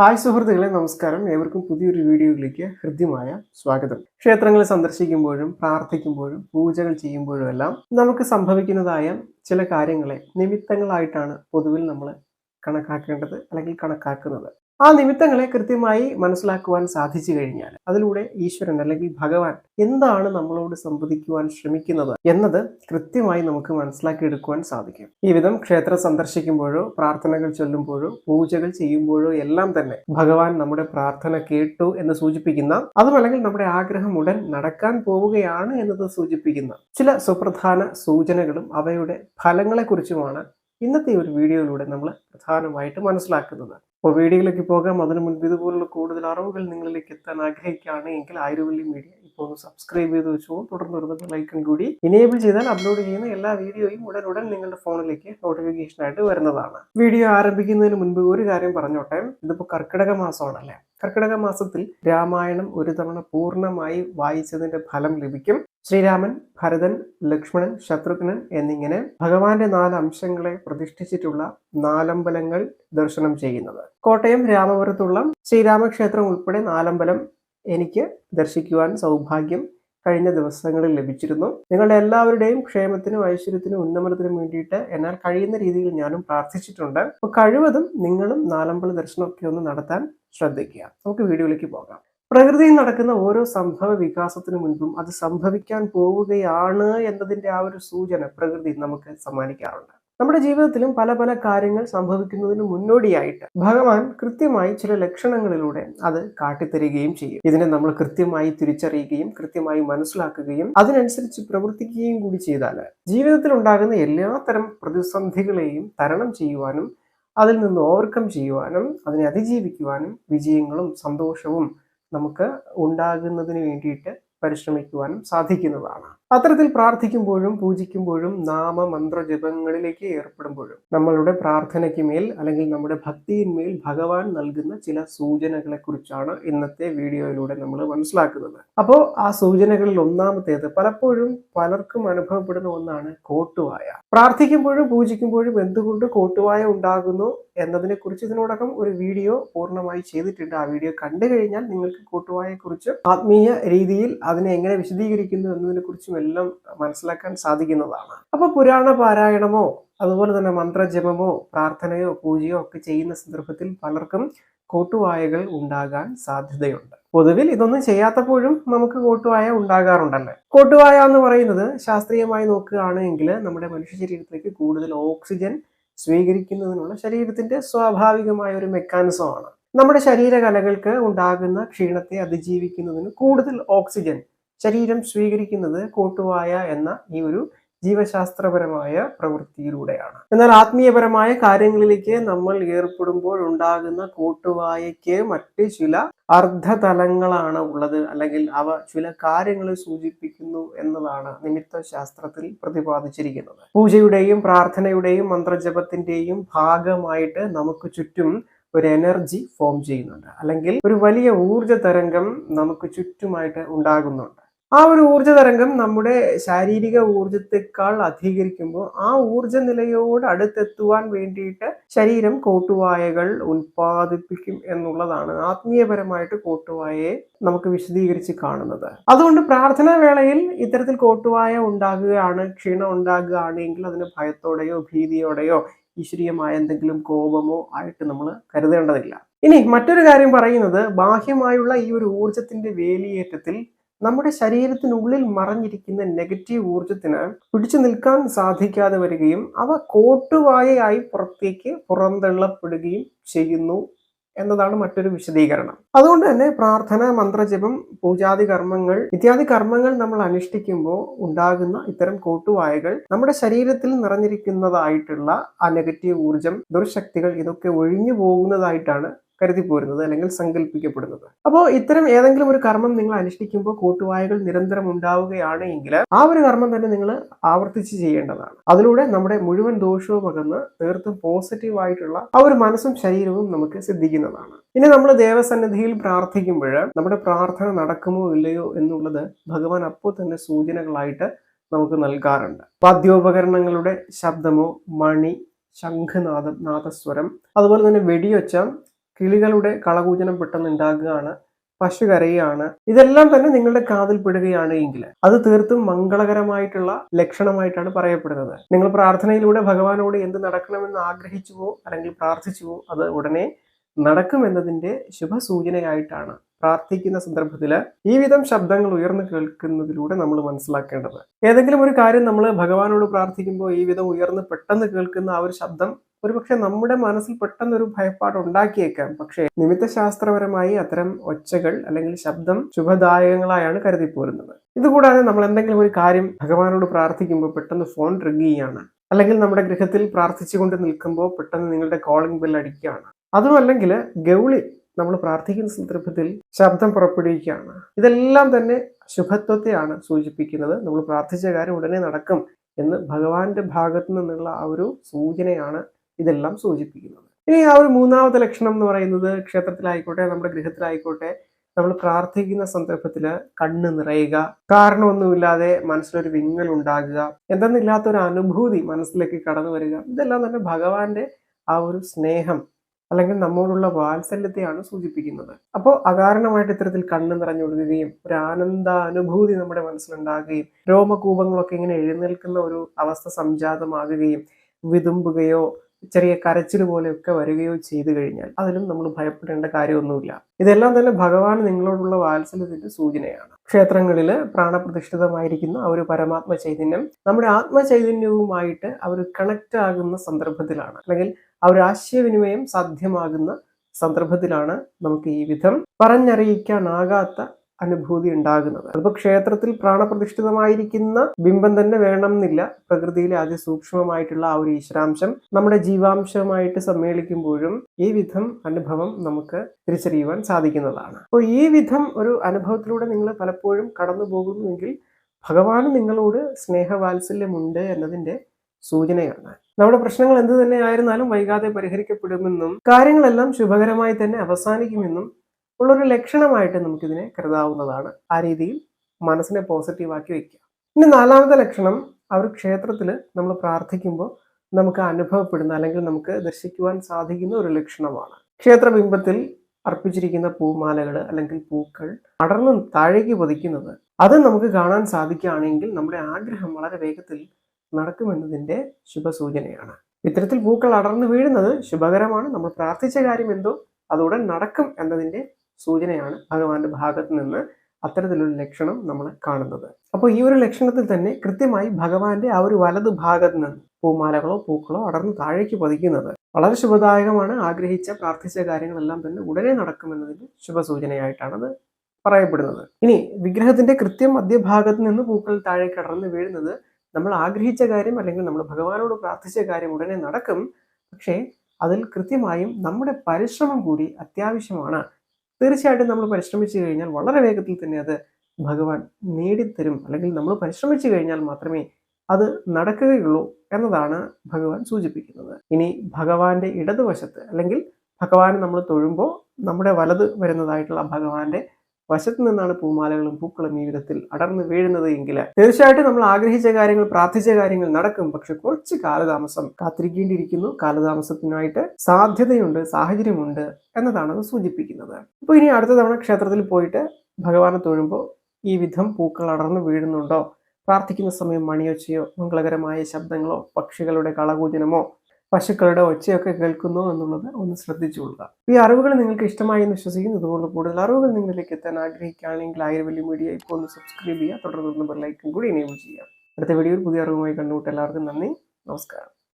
Hi സുഹൃത്തുക്കളെ നമസ്കാരം. ഏവർക്കും പുതിയൊരു വീഡിയോയിലേക്ക് ഹൃദ്യമായ സ്വാഗതം. ക്ഷേത്രങ്ങൾ സന്ദർശിക്കുമ്പോഴും പ്രാർത്ഥിക്കുമ്പോഴും പൂജകൾ ചെയ്യുമ്പോഴും എല്ലാം നമുക്ക് സംഭവിക്കുന്നതായ ചില കാര്യങ്ങളെ നിമിത്തങ്ങളായിട്ടാണ് പൊതുവിൽ നമ്മൾ കണക്കാക്കേണ്ടത് അല്ലെങ്കിൽ കണക്കാക്കുന്നത്. ആ നിമിത്തങ്ങളെ കൃത്യമായി മനസ്സിലാക്കുവാൻ സാധിച്ചു കഴിഞ്ഞാൽ അതിലൂടെ ഈശ്വരൻ അല്ലെങ്കിൽ ഭഗവാൻ എന്താണ് നമ്മളോട് സംവദിക്കുവാൻ ശ്രമിക്കുന്നത് എന്നത് കൃത്യമായി നമുക്ക് മനസ്സിലാക്കിയെടുക്കുവാൻ സാധിക്കും. ഈ വിധം ക്ഷേത്രം സന്ദർശിക്കുമ്പോഴോ പ്രാർത്ഥനകൾ ചൊല്ലുമ്പോഴോ പൂജകൾ ചെയ്യുമ്പോഴോ എല്ലാം തന്നെ ഭഗവാൻ നമ്മുടെ പ്രാർത്ഥന കേട്ടു എന്ന് സൂചിപ്പിക്കുന്ന അതുമല്ലെങ്കിൽ നമ്മുടെ ആഗ്രഹം ഉടൻ നടക്കാൻ പോവുകയാണ് എന്നത് സൂചിപ്പിക്കുന്ന ചില സുപ്രധാന സൂചനകളും അവയുടെ ഫലങ്ങളെക്കുറിച്ചുമാണ് ഇന്നത്തെ ഒരു വീഡിയോയിലൂടെ നമ്മൾ പ്രധാനമായിട്ട് മനസ്സിലാക്കുന്നത്. അപ്പോൾ വീഡിയോയിലേക്ക് പോകാം. അതിനു മുൻപ് ഇതുപോലുള്ള കൂടുതൽ അറിവുകൾ നിങ്ങളിലേക്ക് എത്താൻ ആഗ്രഹിക്കുകയാണ് എങ്കിൽ ആയിരവല്ലി മീഡിയ ഒന്ന് സബ്സ്ക്രൈബ് ചെയ്ത് വെച്ചോ. തുടർന്ന് വരുന്ന ലൈക്കൺ കൂടി ഇനേബിൾ ചെയ്താൽ അപ്ലോഡ് ചെയ്യുന്ന എല്ലാ വീഡിയോയും ഉടൻ ഉടൻ നിങ്ങളുടെ ഫോണിലേക്ക് നോട്ടിഫിക്കേഷൻ ആയിട്ട് വരുന്നതാണ്. വീഡിയോ ആരംഭിക്കുന്നതിന് മുൻപ് ഒരു കാര്യം പറഞ്ഞോട്ടെ. ഇതിപ്പോൾ കർക്കിടക മാസമാണല്ലേ. കർക്കിടക മാസത്തിൽ രാമായണം ഒരു തവണ പൂർണമായി വായിച്ചതിന്റെ ഫലം ലഭിക്കും. ശ്രീരാമൻ ഭരതൻ ലക്ഷ്മണൻ ശത്രുഘ്നൻ എന്നിങ്ങനെ ഭഗവാന്റെ നാല് അംശങ്ങളെ പ്രതിഷ്ഠിച്ചിട്ടുള്ള നാലമ്പലങ്ങൾ ദർശനം ചെയ്യുന്നത്. കോട്ടയം രാമപുരത്തുള്ള ശ്രീരാമക്ഷേത്രം ഉൾപ്പെടെ നാലമ്പലം എനിക്ക് ദർശിക്കുവാൻ സൗഭാഗ്യം കഴിഞ്ഞ ദിവസങ്ങളിൽ ലഭിച്ചിരുന്നു. നിങ്ങളുടെ എല്ലാവരുടെയും ക്ഷേമത്തിനും ഐശ്വര്യത്തിനും ഉന്നമനത്തിനും വേണ്ടിയിട്ട് എന്നാൽ കഴിയുന്ന രീതിയിൽ ഞാനും പ്രാർത്ഥിച്ചിട്ടുണ്ട്. അപ്പോൾ കഴിവതും നിങ്ങളും നാലമ്പല ദർശനമൊക്കെ ഒന്ന് നടത്താൻ ശ്രദ്ധിക്കുക. നമുക്ക് വീഡിയോയിലേക്ക് പോകാം. പ്രകൃതിയിൽ നടക്കുന്ന ഓരോ സംഭവ വികാസത്തിനു മുൻപും അത് സംഭവിക്കാൻ പോവുകയാണ് എന്നതിന്റെ ആ ഒരു സൂചന പ്രകൃതി നമുക്ക് സമ്മാനിക്കാറുണ്ട്. നമ്മുടെ ജീവിതത്തിലും പല പല കാര്യങ്ങൾ സംഭവിക്കുന്നതിന് മുന്നോടിയായിട്ട് ഭഗവാൻ കൃത്യമായി ചില ലക്ഷണങ്ങളിലൂടെ അത് കാട്ടിത്തരികയും ചെയ്യും. ഇതിനെ നമ്മൾ കൃത്യമായി തിരിച്ചറിയുകയും കൃത്യമായി മനസ്സിലാക്കുകയും അതിനനുസരിച്ച് പ്രവർത്തിക്കുകയും കൂടി ചെയ്താൽ ജീവിതത്തിൽ ഉണ്ടാകുന്ന എല്ലാത്തരം പ്രതിസന്ധികളെയും തരണം ചെയ്യുവാനും അതിൽ നിന്ന് ഓവർകം ചെയ്യുവാനും അതിനെ അതിജീവിക്കുവാനും വിജയങ്ങളും സന്തോഷവും നമുക്ക് ഉണ്ടാകുന്നതിന് വേണ്ടിയിട്ട് പരിശ്രമിക്കുവാനും സാധിക്കുന്നതാണ്. അത്തരത്തിൽ പ്രാർത്ഥിക്കുമ്പോഴും പൂജിക്കുമ്പോഴും നാമമന്ത്ര ജപങ്ങളിലേക്ക് ഏർപ്പെടുമ്പോഴും നമ്മളുടെ പ്രാർത്ഥനയ്ക്ക് മേൽ അല്ലെങ്കിൽ നമ്മുടെ ഭക്തിയിന്മേൽ ഭഗവാൻ നൽകുന്ന ചില സൂചനകളെ കുറിച്ചാണ് ഇന്നത്തെ വീഡിയോയിലൂടെ നമ്മൾ മനസ്സിലാക്കുന്നത്. അപ്പോൾ ആ സൂചനകളിൽ ഒന്നാമത്തേത് പലപ്പോഴും പലർക്കും അനുഭവപ്പെടുന്ന ഒന്നാണ് കോട്ടുവായ. പ്രാർത്ഥിക്കുമ്പോഴും പൂജിക്കുമ്പോഴും എന്തുകൊണ്ട് കോട്ടുവായ ഉണ്ടാകുന്നു എന്നതിനെ കുറിച്ച് ഇതിനോടകം ഒരു വീഡിയോ പൂർണമായി ചെയ്തിട്ടുണ്ട്. ആ വീഡിയോ കണ്ടു കഴിഞ്ഞാൽ നിങ്ങൾക്ക് കോട്ടുവായെ കുറിച്ച് ആത്മീയ രീതിയിൽ അതിനെ എങ്ങനെ വിശദീകരിക്കുന്നു എന്നതിനെ കുറിച്ചും എല്ലാം മനസ്സിലാക്കാൻ സാധിക്കുന്നതാണ്. അപ്പൊ പുരാണ പാരായണമോ അതുപോലെ തന്നെ മന്ത്രജപമോ പ്രാർത്ഥനയോ പൂജയോ ഒക്കെ ചെയ്യുന്ന സന്ദർഭത്തിൽ പലർക്കും കോട്ടുവായകൾ ഉണ്ടാകാൻ സാധ്യതയുണ്ട്. പൊതുവിൽ ഇതൊന്നും ചെയ്യാത്തപ്പോഴും നമുക്ക് കോട്ടുവായ ഉണ്ടാകാറുണ്ടല്ലേ? കോട്ടുവായ എന്ന് പറയുന്നത് ശാസ്ത്രീയമായി നോക്കുകയാണെങ്കിൽ നമ്മുടെ മനുഷ്യ ശരീരത്തിലേക്ക് കൂടുതൽ ഓക്സിജൻ സ്വീകരിക്കുന്നതിനുള്ള ശരീരത്തിന്റെ സ്വാഭാവികമായ ഒരു മെക്കാനിസമാണ് നമ്മുടെ ശരീരകലകൾക്ക് ഉണ്ടാകുന്ന ക്ഷീണത്തെ അതിജീവിക്കുന്നതിന് കൂടുതൽ ഓക്സിജൻ ശരീരം സ്വീകരിക്കുന്നത് കോട്ടുവായ എന്ന ഈ ഒരു ജീവശാസ്ത്രപരമായ പ്രവൃത്തിയിലൂടെയാണ്. എന്നാൽ ആത്മീയപരമായ കാര്യങ്ങളിലേക്ക് നമ്മൾ ഏർപ്പെടുമ്പോൾ ഉണ്ടാകുന്ന കൂട്ടുവായയ്ക്ക് മറ്റ് ചില അർദ്ധതലങ്ങളാണ് ഉള്ളത്. അല്ലെങ്കിൽ അവ ചില കാര്യങ്ങളെ സൂചിപ്പിക്കുന്നു എന്നതാണ് നിമിത്ത ശാസ്ത്രത്തിൽ പ്രതിപാദിച്ചിരിക്കുന്നത്. പൂജയുടെയും പ്രാർത്ഥനയുടെയും മന്ത്രജപത്തിന്റെയും ഭാഗമായിട്ട് നമുക്ക് ചുറ്റും ഒരു എനർജി ഫോം ചെയ്യുന്നുണ്ട്. അല്ലെങ്കിൽ ഒരു വലിയ ഊർജ തരംഗം നമുക്ക് ചുറ്റുമായിട്ട് ഉണ്ടാകുന്നുണ്ട്. ആ ഒരു ഊർജ തരംഗം നമ്മുടെ ശാരീരിക ഊർജത്തെക്കാൾ അധികരിക്കുമ്പോൾ ആ ഊർജ നിലയോട് അടുത്തെത്തുവാൻ വേണ്ടിയിട്ട് ശരീരം കോട്ടുവായകൾ ഉൽപ്പാദിപ്പിക്കും എന്നുള്ളതാണ് ആത്മീയപരമായിട്ട് കോട്ടുവായയെ നമുക്ക് വിശദീകരിച്ച് കാണുന്നത്. അതുകൊണ്ട് പ്രാർത്ഥനാ വേളയിൽ ഇത്തരത്തിൽ കോട്ടുവായ ഉണ്ടാകുകയാണ് ക്ഷീണം ഉണ്ടാകുകയാണ് എങ്കിൽ അതിന് ഭയത്തോടെയോ ഭീതിയോടെയോ ഈശ്വരീയമായ എന്തെങ്കിലും കോപമോ ആയിട്ട് നമ്മൾ കരുതേണ്ടതില്ല. ഇനി മറ്റൊരു കാര്യം പറയുന്നത് ബാഹ്യമായുള്ള ഈ ഒരു ഊർജത്തിന്റെ വേലിയേറ്റത്തിൽ നമ്മുടെ ശരീരത്തിനുള്ളിൽ മറഞ്ഞിരിക്കുന്ന നെഗറ്റീവ് ഊർജത്തിന് പിടിച്ചു നിൽക്കാൻ സാധിക്കാതെ വരികയും അവ കോട്ടുവായയായി പുറത്തേക്ക് പുറന്തള്ളപ്പെടുകയും ചെയ്യുന്നു എന്നതാണ് മറ്റൊരു വിശദീകരണം. അതുകൊണ്ട് തന്നെ പ്രാർത്ഥന മന്ത്രജപം പൂജാതി കർമ്മങ്ങൾ ഇത്യാദി കർമ്മങ്ങൾ നമ്മൾ അനുഷ്ഠിക്കുമ്പോൾ ഉണ്ടാകുന്ന ഇത്തരം കോട്ടുവായകൾ നമ്മുടെ ശരീരത്തിൽ നിറഞ്ഞിരിക്കുന്നതായിട്ടുള്ള ആ നെഗറ്റീവ് ഊർജം ദുർശക്തികൾ ഇതൊക്കെ ഒഴിഞ്ഞു പോകുന്നതായിട്ടാണ് കരുതി പോരുന്നത് അല്ലെങ്കിൽ സങ്കല്പിക്കപ്പെടുന്നത് അപ്പോൾ ഇത്തരം ഏതെങ്കിലും ഒരു കർമ്മം നിങ്ങൾ അനുഷ്ഠിക്കുമ്പോൾ കൂട്ടുവായകൾ നിരന്തരം ഉണ്ടാവുകയാണ് എങ്കിൽ ആ ഒരു കർമ്മം തന്നെ നിങ്ങൾ ആവർത്തിച്ച് ചെയ്യേണ്ടതാണ്. അതിലൂടെ നമ്മുടെ മുഴുവൻ ദോഷവും അകന്ന് തീർത്തും പോസിറ്റീവ് ആയിട്ടുള്ള ആ ഒരു മനസ്സും ശരീരവും നമുക്ക് സിദ്ധിക്കുന്നതാണ്. ഇനി നമ്മൾ ദേവസന്നിധിയിൽ പ്രാർത്ഥിക്കുമ്പോൾ നമ്മുടെ പ്രാർത്ഥന നടക്കുമോ ഇല്ലയോ എന്നുള്ളത് ഭഗവാൻ അപ്പോൾ തന്നെ സൂചനകളായിട്ട് നമുക്ക് നൽകാറുണ്ട്. വാദ്യോപകരണങ്ങളുടെ ശബ്ദമോ മണി ശംഖനാദം നാദസ്വരം അതുപോലെ തന്നെ വെടിയൊച്ച കിളികളുടെ കളകൂജനം പെട്ടെന്ന് ഉണ്ടാകുകയാണ് പശു കരയുകയാണ്. ഇതെല്ലാം തന്നെ നിങ്ങളുടെ കാതിൽ പെടുകയാണ് എങ്കിൽ അത് തീർത്തും മംഗളകരമായിട്ടുള്ള ലക്ഷണമായിട്ടാണ് പറയപ്പെടുന്നത്. നിങ്ങൾ പ്രാർത്ഥനയിലൂടെ ഭഗവാനോട് എന്ത് നടക്കണമെന്ന് ആഗ്രഹിച്ചുവോ അല്ലെങ്കിൽ പ്രാർത്ഥിച്ചുവോ അത് ഉടനെ നടക്കുമെന്നതിന്റെ ശുഭസൂചനയായിട്ടാണ് പ്രാർത്ഥിക്കുന്ന സന്ദർഭത്തിൽ ഈ വിധം ശബ്ദങ്ങൾ ഉയർന്നു കേൾക്കുന്നതിലൂടെ നമ്മൾ മനസ്സിലാക്കേണ്ടത്. ഏതെങ്കിലും ഒരു കാര്യം നമ്മൾ ഭഗവാനോട് പ്രാർത്ഥിക്കുമ്പോൾ ഈ വിധം ഉയർന്ന് പെട്ടെന്ന് കേൾക്കുന്ന ആ ഒരു ശബ്ദം ഒരുപക്ഷെ നമ്മുടെ മനസ്സിൽ പെട്ടെന്നൊരു ഭയപ്പാട് ഉണ്ടാക്കിയേക്കാം പക്ഷേ നിമിത്തശാസ്ത്രപരമായി അത്തരം ഒച്ചകൾ അല്ലെങ്കിൽ ശബ്ദം ശുഭദായകങ്ങളായാണ് കരുതിപ്പോരുന്നത്. ഇതുകൂടാതെ നമ്മൾ എന്തെങ്കിലും ഒരു കാര്യം ഭഗവാനോട് പ്രാർത്ഥിക്കുമ്പോൾ പെട്ടെന്ന് ഫോൺ റിംഗ് ചെയ്യാണ് അല്ലെങ്കിൽ നമ്മുടെ ഗൃഹത്തിൽ പ്രാർത്ഥിച്ചുകൊണ്ട് നിൽക്കുമ്പോൾ പെട്ടെന്ന് നിങ്ങളുടെ കോളിംഗ് ബെൽ അടിക്കുകയാണ്. അതുമല്ലെങ്കിൽ ഗൗളി നമ്മൾ പ്രാർത്ഥിക്കുന്ന സന്ദർഭത്തിൽ ശബ്ദം പുറപ്പെടുവിക്കുകയാണ്. ഇതെല്ലാം തന്നെ ശുഭത്വത്തെയാണ് സൂചിപ്പിക്കുന്നത്. നമ്മൾ പ്രാർത്ഥിച്ച കാര്യം ഉടനെ നടക്കും എന്ന് ഭഗവാന്റെ ഭാഗത്തു നിന്നുള്ള ആ ഒരു സൂചനയാണ് ഇതെല്ലാം സൂചിപ്പിക്കുന്നത്. ഇനി ആ ഒരു മൂന്നാമത്തെ ലക്ഷണം എന്ന് പറയുന്നത് ക്ഷേത്രത്തിലായിക്കോട്ടെ നമ്മുടെ ഗൃഹത്തിലായിക്കോട്ടെ നമ്മൾ പ്രാർത്ഥിക്കുന്ന സന്ദർഭത്തിൽ കണ്ണ് നിറയുക. കാരണമൊന്നുമില്ലാതെ മനസ്സിലൊരു വിങ്ങൽ ഉണ്ടാകുക. എന്തെന്നില്ലാത്ത ഒരു അനുഭൂതി മനസ്സിലേക്ക് കടന്നു വരിക. ഇതെല്ലാം തന്നെ ഭഗവാന്റെ ആ ഒരു സ്നേഹം അല്ലെങ്കിൽ നമ്മോടുള്ള വാത്സല്യത്തെയാണ് സൂചിപ്പിക്കുന്നത്. അപ്പോൾ അകാരണമായിട്ട് ഇത്തരത്തിൽ കണ്ണ് നിറഞ്ഞൊഴുകുകയും ഒരു ആനന്ദാനുഭൂതി നമ്മുടെ മനസ്സിലുണ്ടാകുകയും രോമകൂപങ്ങളൊക്കെ ഇങ്ങനെ എഴുന്നേൽക്കുന്ന ഒരു അവസ്ഥ സംജാതമാകുകയും വിതുമ്പുകയോ ചെറിയ കരച്ചിൽ പോലെയൊക്കെ വരികയോ ചെയ്തു കഴിഞ്ഞാൽ അതിലും നമ്മൾ ഭയപ്പെടേണ്ട കാര്യമൊന്നുമില്ല. ഇതെല്ലാം തന്നെ ഭഗവാൻ നിങ്ങളോടുള്ള വാത്സല്യത്തിന്റെ സൂചനയാണ്. ക്ഷേത്രങ്ങളിൽ പ്രാണപ്രതിഷ്ഠിതമായിരിക്കുന്ന ആ ഒരു പരമാത്മ ചൈതന്യം നമ്മുടെ ആത്മചൈതന്യവുമായിട്ട് അവർ കണക്ട് ആകുന്ന സന്ദർഭത്തിലാണ്. അല്ലെങ്കിൽ ആ ഒരു ആശയവിനിമയം സാധ്യമാകുന്ന സന്ദർഭത്തിലാണ് നമുക്ക് ഈ വിധം പറഞ്ഞറിയിക്കാനാകാത്ത അനുഭൂതി ഉണ്ടാകുന്നത്. അതിപ്പോൾ ക്ഷേത്രത്തിൽ പ്രാണപ്രതിഷ്ഠിതമായിരിക്കുന്ന ബിംബം തന്നെ വേണം എന്നില്ല പ്രകൃതിയിലെ അതിസൂക്ഷ്മമായിട്ടുള്ള ആ ഒരു ഈശ്വരാംശം നമ്മുടെ ജീവാംശമായിട്ട് സമ്മേളിക്കുമ്പോഴും ഈ വിധം അനുഭവം നമുക്ക് തിരിച്ചറിയുവാൻ സാധിക്കുന്നതാണ്. അപ്പോൾ ഈ വിധം ഒരു അനുഭവത്തിലൂടെ നിങ്ങൾ പലപ്പോഴും കടന്നു പോകുന്നുവെങ്കിൽ ഭഗവാന് നിങ്ങളോട് സ്നേഹവാത്സല്യമുണ്ട് എന്നതിന്റെ സൂചനയാണ്. നമ്മുടെ പ്രശ്നങ്ങൾ എന്ത് തന്നെ ആയിരുന്നാലും വൈകാതെ പരിഹരിക്കപ്പെടുമെന്നും കാര്യങ്ങളെല്ലാം ശുഭകരമായി തന്നെ അവസാനിക്കുമെന്നും ഉള്ളൊരു ലക്ഷണമായിട്ട് നമുക്കിതിനെ കരുതാവുന്നതാണ്. ആ രീതിയിൽ മനസ്സിനെ പോസിറ്റീവാക്കി വെക്കുക ഇനി നാലാമത്തെ ലക്ഷണം അവർ ക്ഷേത്രത്തിൽ നമ്മൾ പ്രാർത്ഥിക്കുമ്പോൾ നമുക്ക് അനുഭവപ്പെടുന്ന അല്ലെങ്കിൽ നമുക്ക് ദർശിക്കുവാൻ സാധിക്കുന്ന ഒരു ലക്ഷണമാണ്. ക്ഷേത്രബിംബത്തിൽ അർപ്പിച്ചിരിക്കുന്ന പൂമാലകൾ അല്ലെങ്കിൽ പൂക്കൾ അടർന്ന് താഴേക്ക് പതിക്കുന്നത് അത് നമുക്ക് കാണാൻ സാധിക്കുകയാണെങ്കിൽ നമ്മുടെ ആഗ്രഹം വളരെ വേഗത്തിൽ നടക്കുമെന്നതിന്റെ ശുഭസൂചനയാണ്. ഇത്തരത്തിൽ പൂക്കൾ അടർന്നു വീഴുന്നത് ശുഭകരമാണ്. നമ്മൾ പ്രാർത്ഥിച്ച കാര്യം എന്തോ അതുടൻ നടക്കും എന്നതിന്റെ സൂചനയാണ് ഭഗവാന്റെ ഭാഗത്ത് നിന്ന് അത്തരത്തിലൊരു ലക്ഷണം നമ്മൾ കാണുന്നത്. അപ്പോൾ ഈ ഒരു ലക്ഷണത്തിൽ തന്നെ കൃത്യമായി ഭഗവാന്റെ ആ ഒരു വലതു ഭാഗത്ത് നിന്ന് പൂമാലകളോ പൂക്കളോ അടർന്ന് താഴേക്ക് പതിക്കുന്നത് വളരെ ശുഭദായകമാണ്. ആഗ്രഹിച്ച പ്രാർത്ഥിച്ച കാര്യങ്ങളെല്ലാം തന്നെ ഉടനെ നടക്കുമെന്നതിന്റെ ശുഭസൂചനയായിട്ടാണത് പറയപ്പെടുന്നത്. ഇനി വിഗ്രഹത്തിന്റെ കൃത്യം മധ്യഭാഗത്ത് നിന്ന് പൂക്കൾ താഴേക്ക് അടർന്ന് വീഴുന്നത് നമ്മൾ ആഗ്രഹിച്ച കാര്യം അല്ലെങ്കിൽ നമ്മൾ ഭഗവാനോട് പ്രാർത്ഥിച്ച കാര്യം ഉടനെ നടക്കും. പക്ഷേ അതിൽ കൃത്യമായും നമ്മുടെ പരിശ്രമം കൂടി അത്യാവശ്യമാണ്. തീർച്ചയായിട്ടും നമ്മൾ പരിശ്രമിച്ചു കഴിഞ്ഞാൽ വളരെ വേഗത്തിൽ തന്നെ അത് ഭഗവാൻ നേടിത്തരും. അല്ലെങ്കിൽ നമ്മൾ പരിശ്രമിച്ചു കഴിഞ്ഞാൽ മാത്രമേ അത് നടക്കുകയുള്ളൂ എന്നതാണ് ഭഗവാൻ സൂചിപ്പിക്കുന്നത്. ഇനി ഭഗവാന്റെ ഇടതുവശത്ത് അല്ലെങ്കിൽ ഭഗവാനെ നമ്മൾ തൊഴുമ്പോൾ നമ്മുടെ വലത് വരുന്നതായിട്ടുള്ള ഭഗവാന്റെ വശത്ത് നിന്നാണ് പൂമാലകളും പൂക്കളും ഈ വിധത്തിൽ അടർന്നു വീഴുന്നത് എങ്കിൽ തീർച്ചയായിട്ടും നമ്മൾ ആഗ്രഹിച്ച കാര്യങ്ങൾ പ്രാർത്ഥിച്ച കാര്യങ്ങൾ നടക്കും. പക്ഷെ കുറച്ച് കാലതാമസം കാത്തിരിക്കേണ്ടിയിരിക്കുന്നു. കാലതാമസത്തിനായിട്ട് സാധ്യതയുണ്ട് സാഹചര്യമുണ്ട് എന്നതാണ് അത് സൂചിപ്പിക്കുന്നത്. അപ്പോൾ ഇനി അടുത്ത തവണ ക്ഷേത്രത്തിൽ പോയിട്ട് ഭഗവാനെ തൊഴുമ്പോൾ ഈ വിധം പൂക്കൾ അടർന്നു വീഴുന്നുണ്ടോ? പ്രാർത്ഥിക്കുന്ന സമയം മണിയൊച്ചയോ മംഗളകരമായ ശബ്ദങ്ങളോ പക്ഷികളുടെ കളകൂജനമോ പശുക്കളുടെ ഒച്ചയൊക്കെ കേൾക്കുന്നു എന്നുള്ളത് ഒന്ന് ശ്രദ്ധിച്ചുകൊള്ളുക. ഈ അറിവുകൾ നിങ്ങൾക്ക് ഇഷ്ടമായി എന്ന് വിശ്വസിക്കുന്നു. ഇതുപോലെ കൂടുതൽ അറിവുകൾ നിങ്ങളിലേക്ക് എത്താൻ ആഗ്രഹിക്കുകയാണെങ്കിൽ ആയിരം വലിയ മീഡിയ ഇപ്പോൾ ഒന്ന് സബ്സ്ക്രൈബ് ചെയ്യുക. തുടർന്ന് ഐക്കൺ കൂടി എനേബിൾ ചെയ്യുക. അടുത്ത വീഡിയോയിൽ പുതിയ അറിവുമായി കണ്ടുമുട്ട് എല്ലാവർക്കും നന്ദി. നമസ്കാരം.